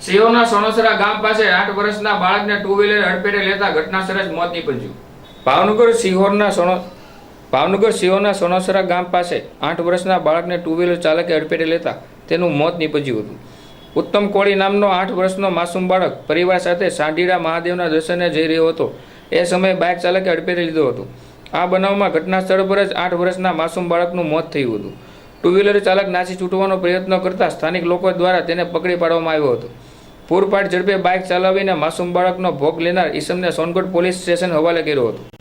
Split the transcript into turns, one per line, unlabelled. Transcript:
સિંહોના સણોસરા ગામ પાસે આઠ વર્ષના બાળકને ટુ વ્હીલર અડફેટે લેતા ઘટના સ્થળે જ મોત નીપજ્યું. ભાવનગર સિહોરના સોનો ભાવનગર સિંહોના સોનસરા ગામ પાસે આઠ વર્ષના બાળકને ટુ વ્હીલર ચાલકે અડફેટે લેતા તેનું મોત નીપજ્યું હતું. ઉત્તમ કોળી નામનો આઠ વર્ષનો માસૂમ બાળક પરિવાર સાથે સાંઢીડા મહાદેવના દર્શને જઈ રહ્યો હતો. એ સમયે બાઇક ચાલકે અડફેટે લીધો હતો. આ બનાવમાં ઘટના સ્થળ પર જ આઠ વર્ષના માસૂમ બાળકનું મોત થયું હતું. ટુ વ્હીલર ચાલક નાસી છૂટવાનો પ્રયત્ન કરતા સ્થાનિક લોકો દ્વારા તેને પકડી પાડવામાં આવ્યો હતો. પૂરપાટ ઝડપે બાઇક ચલાવીને માસૂમ બાળકનો ભોગ લેનાર ઈસમને સોનગઢ પોલીસ સ્ટેશન હવાલે કર્યો હતો.